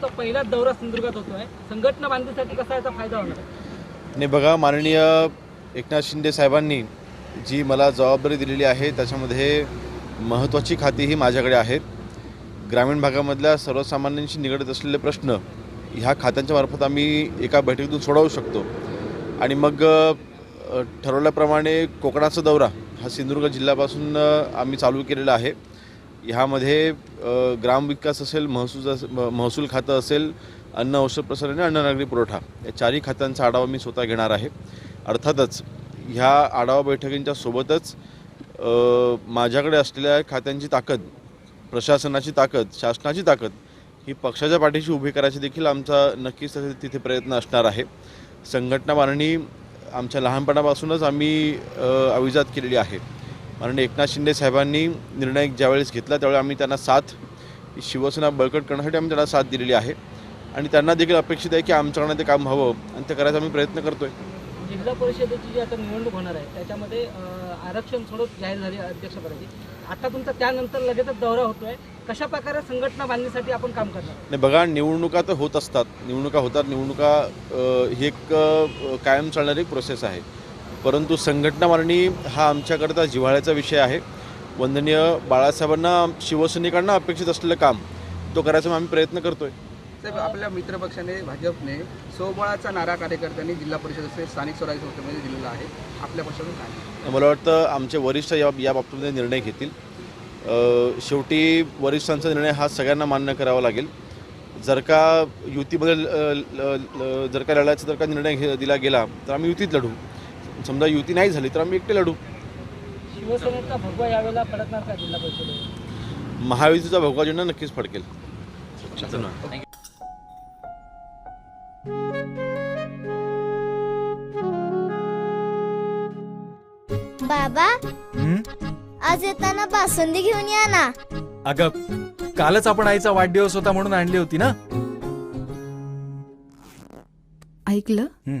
तुमचा पहिलाच दौरा सिंधुदुर्गात होतोय. संघटना बांधणीसाठी कसा याचा फायदा होणार? नाही बघा माननीय एकनाथ शिंदे साहेबांनी जी मला जबाबदारी दिलेली आहे त्याच्यामध्ये महत्त्वाची खाती ही माझ्याकडे आहेत. ग्रामीण भागामधल्या सर्वसामान्यांशी निगडत असलेले प्रश्न ह्या खात्यांच्या मार्फत आम्ही एका बैठकीतून सोडवू शकतो. आणि मग ठरवल्याप्रमाणे कोकणाचा दौरा हा सिंधुदुर्ग जिल्ह्यापासून आम्ही चालू केलेला आहे. ह्यामध्ये ग्रामविकास असेल महसूल अस- म- महसूल खातं असेल अन्न औषध प्रसारण आणि अन्न नागरी पुरवठा या चारही खात्यांचा आढावा मी स्वतः घेणार आहे. अर्थातच ह्या आढावा बैठकींच्या सोबतच माझ्याकडे असलेल्या खात्यांची ताकद प्रशासनाची ताकद शासनाची ताकद ही पक्षाच्या पाठीशी उभी करायची देखील आमचा नक्कीच तिथे- प्रयत्न असणार आहे. संघटना बांधणी आमच्या लहानपणापासूनच आम्ही अविजात केलेली आहे. माननीय एकनाथ शिंदे साहेबांनी निर्णय ज्यावेळेस घेतला त्यावेळी आम्ही त्यांना साथ शिवसेना बळकट करण्यासाठी आम्ही त्यांना साथ दिलेली आहे. आणि त्यांना देखील अपेक्षित आहे की आमच्याकडनं ते काम हवं आणि ते करायचा आम्ही प्रयत्न करतोय. जिल्हा परिषदेची जी आता निवडणूक होणार आहे त्याच्यामध्ये आरक्षण सोडत जाहीर झाली अध्यक्षपदाची. आता तुमचा त्यानंतर लगेचच दौरा होतोय. कशा प्रकारे संघटना बांधणीसाठी आपण काम करणार? नाही बघा निवडणुका तर होत असतात. निवडणुका होतात. निवडणुका ही एक कायम चालणारी प्रोसेस आहे. परंतु संघटना मारणी हा आमच्याकरता जिव्हाळ्याचा विषय आहे. वंदनीय बाळासाहेबांना शिवसैनिकांना अपेक्षित असलेलं काम तो करायचा आम्ही प्रयत्न करतोय. साहेब आपल्या मित्रपक्षाने भाजपने सोबळाचा नारा कार्यकर्त्यांनी जिल्हा परिषद स्थानिक स्वराज्य संस्थेमध्ये दिलेला आहे. आपल्या पक्षातून काय? मला वाटतं आमचे वरिष्ठ या या बाबतीमध्ये निर्णय घेतील. शेवटी वरिष्ठांचा निर्णय हा सगळ्यांना मान्य करावा लागेल. जर का युतीमध्ये जर का लढायचा जर का निर्णय घे दिला गेला तर आम्ही युतीत लढू. समजा युती नाही झाली तर आम्ही एकटे लढू. शिवसेनेचा भगवा यावेळेला फडकणार का जिल्हा परिषदेवर महायुतीचा भगवा झेंडा नक्कीच फडकेल. बाबा आज येताना बासुंदी घेऊन या ना. अगं कालच आपण आईचा वाढदिवस होता म्हणून आणली होती ना? ऐकलं? हं.